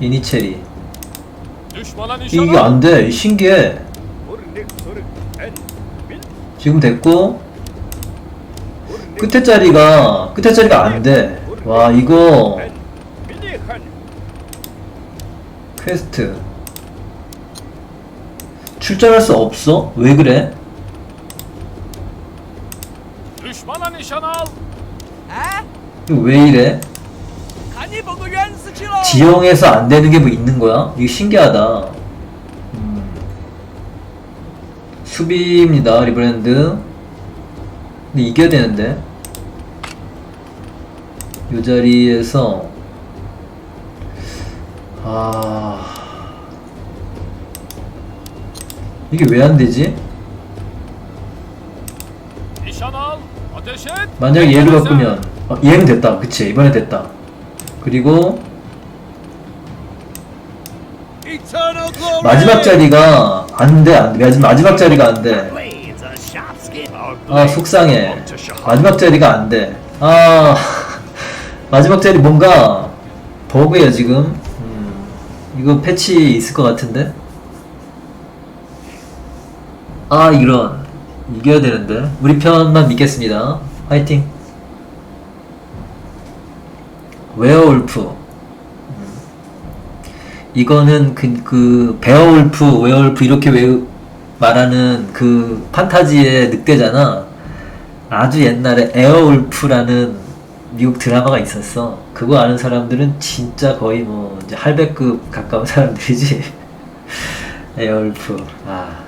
이니체리 이게. 안돼 신기해 지금 됐고 끝에 자리가 끝에 자리가 안돼 와 이거 퀘스트 출전할 수 없어? 왜 그래? 이거 왜 이래? 지형에서 안 되는 게 뭐 있는 거야? 이거 신기하다. 음. 수비입니다, 리브랜드. 근데 이겨야 되는데. 이 자리에서, 아. 이게 왜 안 되지? 만약 얘를. 바꾸면, 어, 얘는 됐다. 그치, 이번에 됐다. 그리고, 마지막 자리가 안 돼, 안 돼. 마지막, 마지막 자리가 안 돼. Blades are sharp skin 아, 속상해. 마지막 자리가 안 돼. 아, 마지막 자리 뭔가 버그야, 지금. 음, 이거 패치 있을 것 같은데? 아, 이런. 이겨야 되는데. 우리 편만 믿겠습니다. 화이팅. 웨어울프. 음. 이거는 그, 그, 베어울프, 웨어울프 이렇게 외, 말하는 그 판타지의 늑대잖아. 아주 옛날에 에어울프라는 미국 드라마가 있었어. 그거 아는 사람들은 진짜 거의 뭐 이제 할배급 가까운 사람들이지. 에어울프. 아.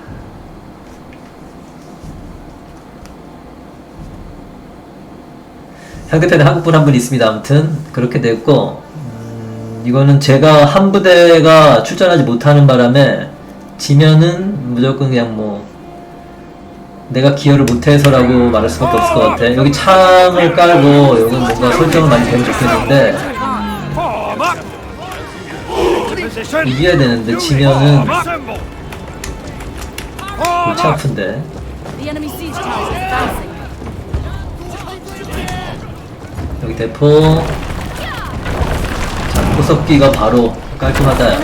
상대편에 한국분 한 분 있습니다. 아무튼 그렇게 됐고 음, 이거는 제가 한 부대가 출전하지 못하는 바람에 지면은 무조건 그냥 뭐 내가 기여를 못해서라고 말할 수밖에 없을 것 같아. 여기 창을 깔고 여기 뭔가 설정을 많이 되면 좋겠는데 이겨야 되는데 지면은 골치 아픈데. 대포. 자, 포석기가 바로 깔끔하다.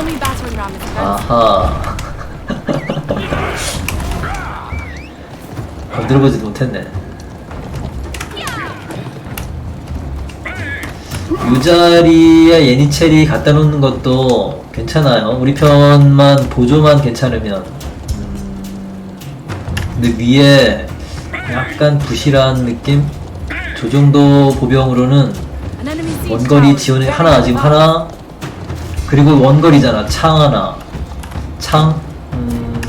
아하. 건드려보지도 못했네. 이 자리에 예니체리 갖다 놓는 것도 괜찮아요. 우리 편만 보조만 괜찮으면. 음, 근데 위에 약간 부실한 느낌? 저 정도 보병으로는 원거리 지원이 하나 지금. 하나 그리고 원거리잖아 창 하나 창 음,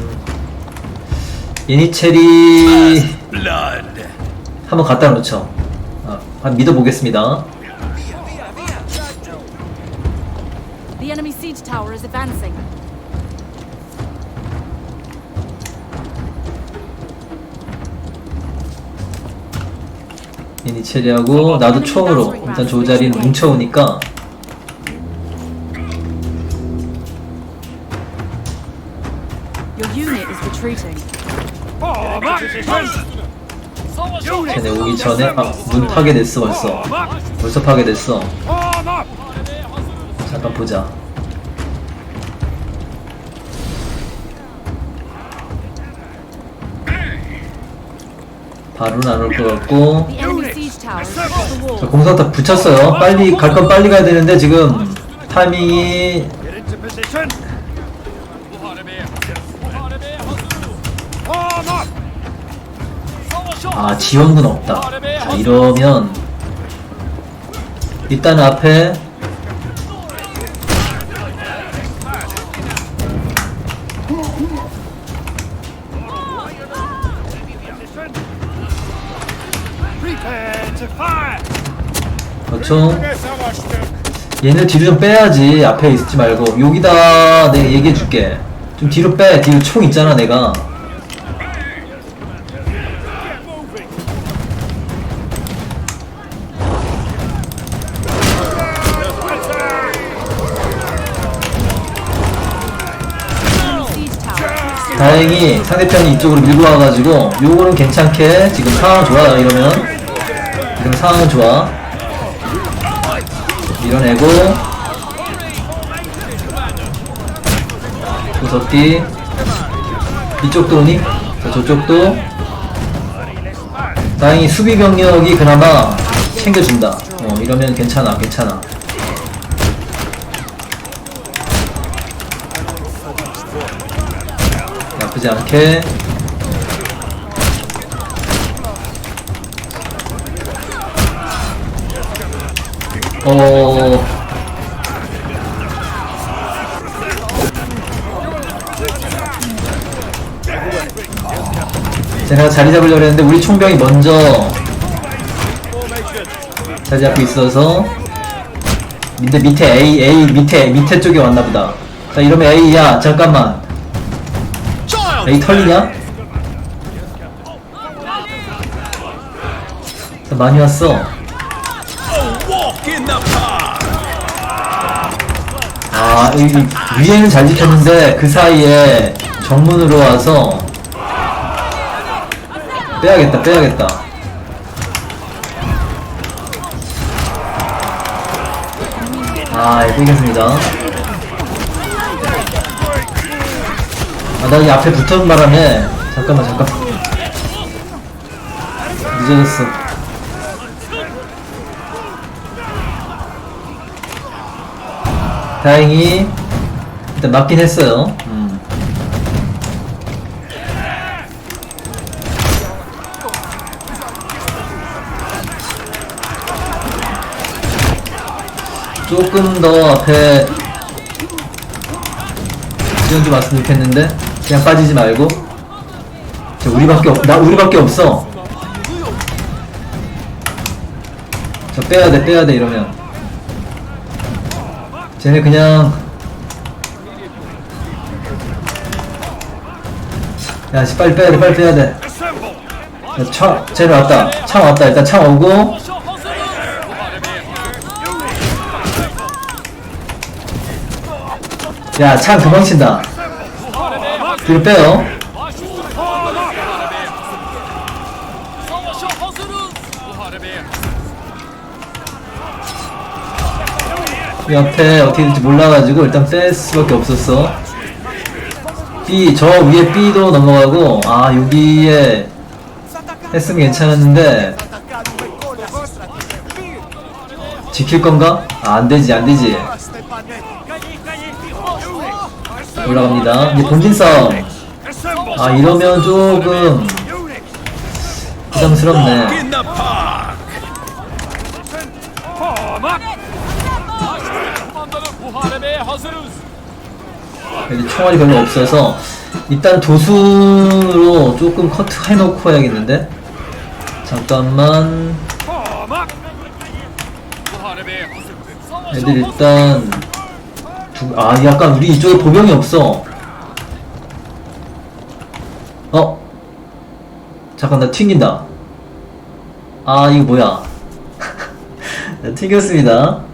예니체리 한번 갖다 놓죠 아, 한번 믿어보겠습니다 The enemy siege tower is advancing. 예니체리하고 나도 총으로 일단 저 자리는 뭉쳐오니까. 쟤네 오기 전에 아, 문 파괴됐어 벌써. 벌써 파괴됐어. 잠깐 보자. 바로는 안올 것 같고 자, 공사탑 붙였어요. 빨리 갈 건 빨리 가야 되는데 지금 타이밍이. 아 지원군 없다. 자 이러면 일단 앞에 보통 얘네 뒤로 좀 빼야지 앞에 있지 말고 여기다 내가 얘기해 줄게. 좀 뒤로 빼. 뒤로 총 있잖아 내가. 다행히 상대편이 이쪽으로 밀고 와가지고 요거는 괜찮게 지금 상황 좋아 이러면 지금 상황은 좋아 밀어내고. 구석기 이쪽도 오니? 자 저쪽도. 다행히 수비 병력이 그나마 챙겨준다. 어 이러면 괜찮아 괜찮아. 나쁘지 않게 어 제가 자리 잡으려고 했는데 우리 총병이 먼저 자리 잡고 있어서 밑에 밑에 A A 밑에 밑에 쪽에 왔나 보다. 자 이러면 A야 잠깐만 A 털리냐? 자, 많이 왔어. 아 여기 위에는 잘 지켰는데 그 사이에 정문으로 와서 빼야겠다 빼야겠다. 아 예, 빼겠습니다. 아 나 이 앞에 붙은 바람에 잠깐만 잠깐. 늦어졌어 다행히 일단 맞긴 했어요. 음. 조금 더 앞에 지원 좀 왔으면 좋겠는데 그냥 빠지지 말고. 저 우리밖에 없, 나 우리밖에 없어. 저 빼야돼 빼야돼 이러면 쟤네 그냥 야 씨 빨리 빼야돼 빨리 빼야돼! 야, 차 쟤네 왔다. 차 왔다. 일단 차 오고. 셔 허스루 부하르베 야차 도망친다. 뒤로 빼요 서워셔 허스루 부하르베 옆에 어떻게 될지 몰라가지고 일단 뺄 수밖에 없었어 B 저 위에 B도 넘어가고 아 여기에 했으면 괜찮았는데 지킬 건가? 아 안 되지 안 되지 올라갑니다 이제 본진 싸움! 아 이러면 조금! 부담스럽네 여기 총알이 별로 없어서 일단 도수로 조금 커트 해놓고 해야겠는데? 잠깐만. 애들 일단 두, 아 약간 우리 이쪽에 보병이 없어. 어? 잠깐 나 튕긴다. 아 이거 뭐야? 나 튕겼습니다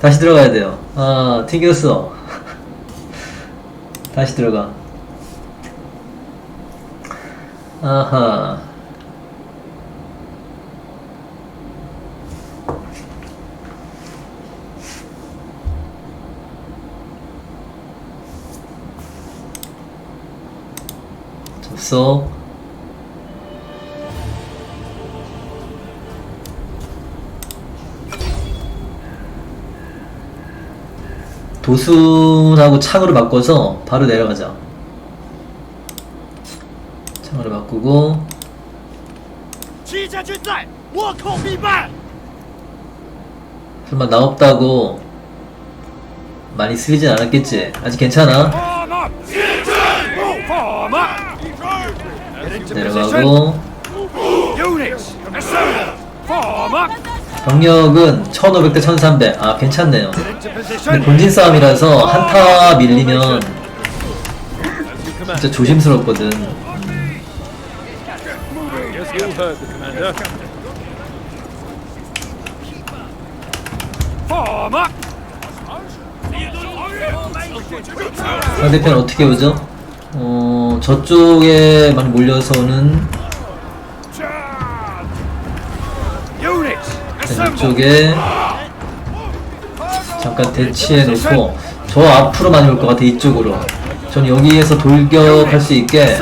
다시 들어가야 돼요. 아 튕겼어. 다시 들어가. 아하. 접속 도순하고 창으로 바꿔서 바로 내려가자. 창으로 바꾸고. 설마 나 없다고 많이 쓰이진 않았겠지? 아직 괜찮아? 내려가고. 병력은 1500대 1300. 아, 괜찮네요. 근데! 본진 싸움이라서 한타 밀리면 진짜 조심스럽거든. 상대편 어떻게 오죠? 어, 저쪽에 많이 몰려서는 이쪽에 잠깐 대치해 놓고 저 앞으로 많이 올 것 같아 이쪽으로 전 여기에서 돌격할 수 있게.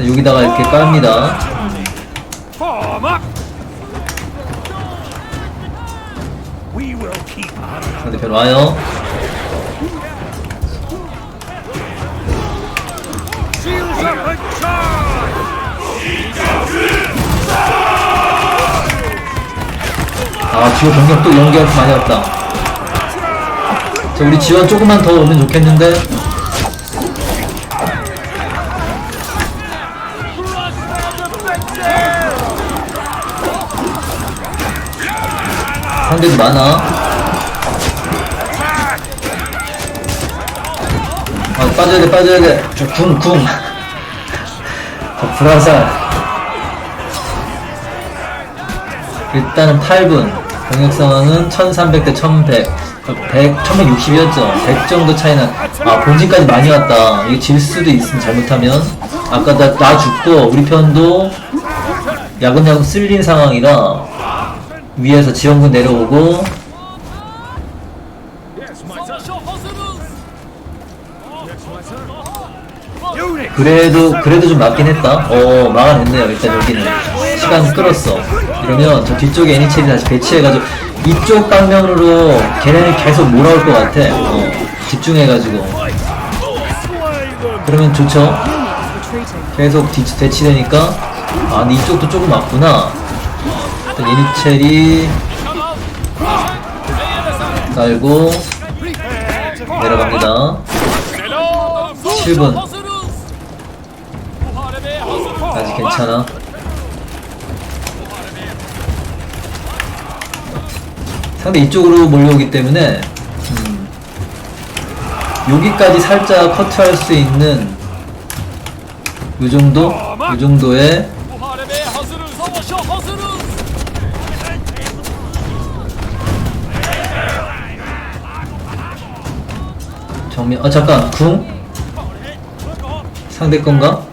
여기다가 이렇게 our 상대편 와요 아 뒤로 병력 또 연결 많이 왔다. 자 우리 지원 조금만 더 오면 좋겠는데. 상대도 많아. 아 빠져야 돼 빠져야 돼저궁궁. 자 불화살. 일단은 8분 병력 상황은 1300 대 1100 100, 1160이었죠. 100 정도 차이나. 아 본진까지 많이 왔다. 이게 질 수도 있으면 잘못하면. 아까 나, 나 죽고 우리 편도 야금야금 쓸린 상황이라 위에서 지원군 내려오고 그래도 그래도 좀 맞긴 했다. 어 막아냈네요. 일단 여기는 시간 끌었어. 이러면 저 뒤쪽에 애니체리 다시 배치해가지고 이쪽 방면으로 걔네는 계속 몰아올 것 같아. 어, 집중해가지고. 그러면 좋죠. 계속 뒤, 대치되니까 아 근데 이쪽도 조금 맞구나. 일단 애니체리 깔고 내려갑니다. 셀러 7분. 괜찮아. 상대 이쪽으로 몰려오기 때문에 음, 여기까지 살짝 커트할 수 있는 요 정도? 요 정도의 정면 아 잠깐 궁? 상대 건가?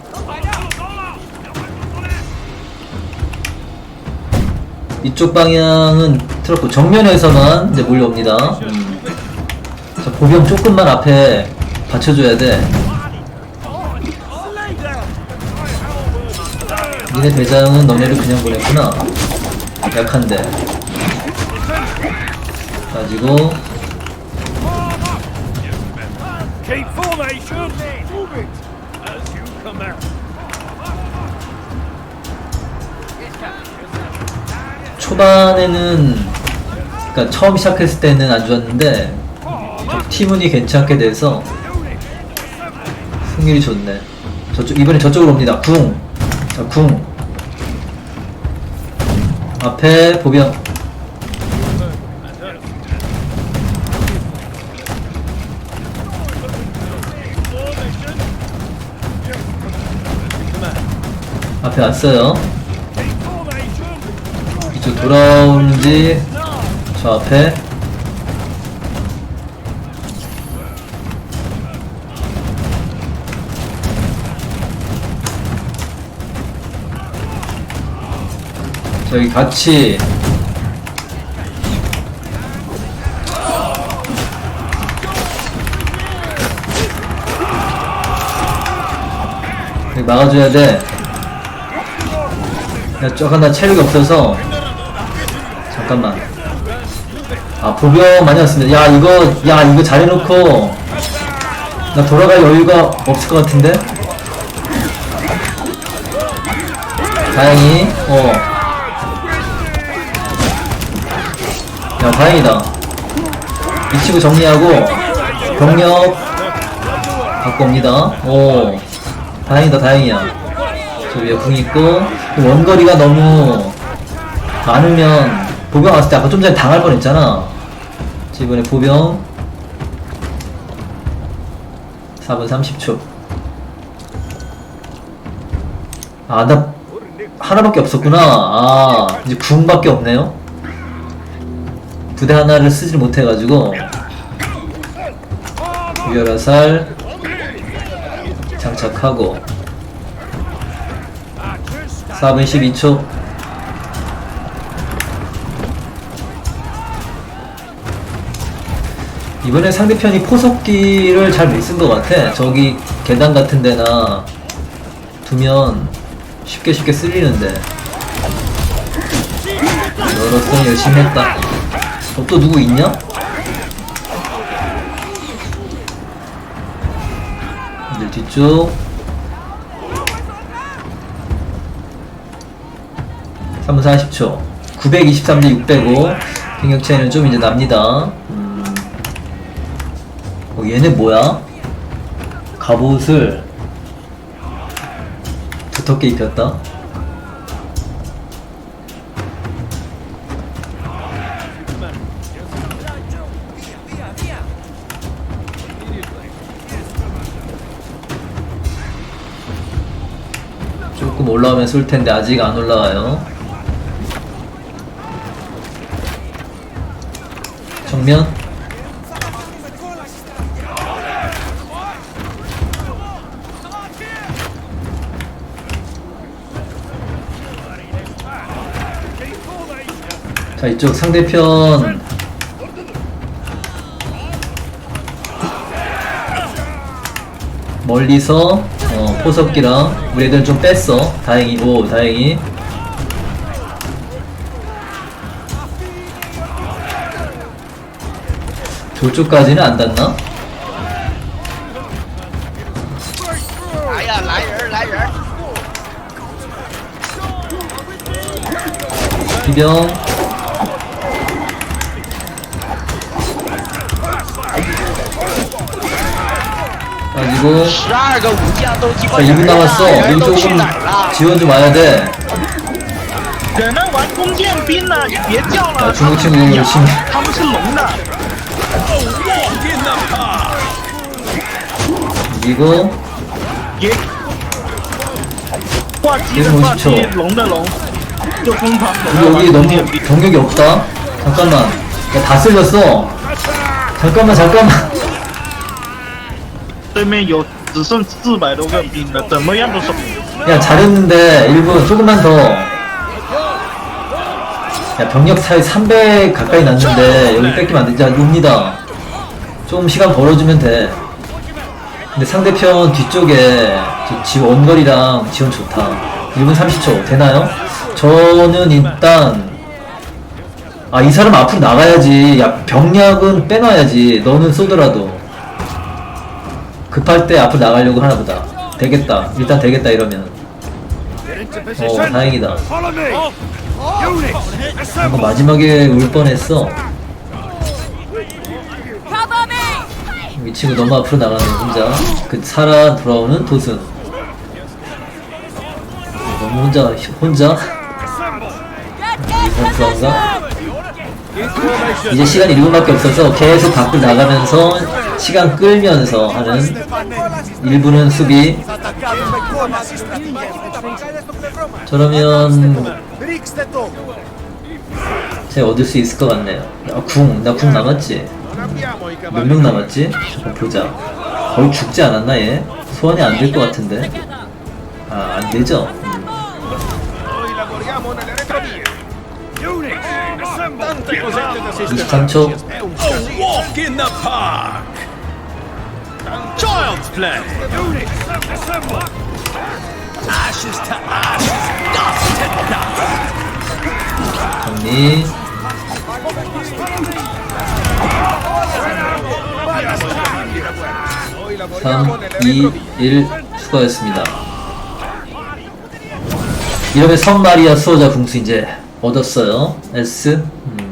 이쪽 방향은 트럭고 정면에서만 이제 몰려옵니다. 음. 자 보병 조금만 앞에 받쳐줘야 돼. 니네 대장은 너네를 그냥 보냈구나. 약한데. 가지고 초반에는 그러니까 처음 시작했을 때는 안 좋았는데 좀 팀운이 괜찮게 돼서 승률이 좋네. 저쪽 이번에 저쪽으로 옵니다. 궁. 자, 궁. 앞에 보병. 앞에 왔어요. 돌아오는지 저 앞에. 저기 같이. 막아줘야 돼. 야, 저가 나 체력이 없어서 잠깐만. 아 보병 많이 왔습니다. 야 이거 야 이거 잘해놓고 나 돌아갈 여유가 없을 것 같은데. 다행히 어. 야 다행이다. 이 친구 정리하고 병력 갖고 옵니다. 오 다행이다 다행이야. 저 위에 궁 있고 원거리가 너무 많으면 보병 왔을 때 아까 좀 전에 당할 뻔 했잖아. 자, 이번에 보병 4분 30초. 아, 나 하나밖에 없었구나. 아, 이제 궁밖에 없네요. 부대 하나를 쓰질 못해가지고 유혈화살 장착하고 4분 12초 이번에 상대편이 포석기를 잘 못 쓴 것 같아. 저기 계단 같은 데나 두면 쉽게 쉽게 쓸리는데. 너로서 열심히 했다. 어, 또 누구 있냐? 이들 뒤쪽. 3분 40초. 923대 605. 경력 차이는 좀 이제 납니다. 얘네 뭐야? 갑옷을 두텁게 입혔다. 조금 올라오면 쏠 텐데 아직 안 올라와요. 정면 자 이쪽 상대편. 멀리서 어, 포석기랑 우리 애들 좀 뺐어. 다행히 오 다행히. 돌쪽까지는 안 닿나? 비병. 그리고 자 2분 남았어. 우리 조금 지원 좀 와야 돼. 자, 중국 친구 열심히 이거 150초 우리 여기 너무 경력이 없다? 잠깐만. 야, 다 쓸렸어. 잠깐만 잠깐만. 对面有只剩四百多个兵了，怎么样都守。 야 잘했는데 1분 조금만 더. 야 병력 차이 300 가까이 났는데 여기 뺏기면 안 되지. 야 옵니다. 좀 시간 벌어주면 돼. 근데 상대편 뒤쪽에 저 지 원거리랑 지원 좋다. 1분 30초 되나요? 저는 일단 아 이 사람 앞으로 나가야지. 야 병력은 빼놔야지. 너는 쏘더라도 급할 때 앞으로 나가려고 하나 보다. 되겠다. 일단 되겠다 이러면. 어. 다행이다. Assemble. 마지막에 울 뻔했어. Me! 미치고 너무 앞으로 나가네 혼자. 그 살아 돌아오는 도승. 너무 혼자 혼자 플라운가 이제 시간 1분밖에 없어서 계속 밖으로 나가면서 시간 끌면서 하는 1분은 수비. 저러면 제가 얻을 수 있을 것 같네요. 아, 궁, 나 궁 남았지? 몇 명 남았지? 잠깐 보자. 거의 죽지 않았나 얘? 소환이 안 될 것 같은데? 아, 안 되죠? 음. Units, assemble. 23초. A walk in the park. Child's play. Units, assemble. Ashes to ashes, dust to dust. 정리. 삼, 이, 일 수고하셨습니다. 이러면 성마리아 수호자 궁수 이제 얻었어요. S. 음.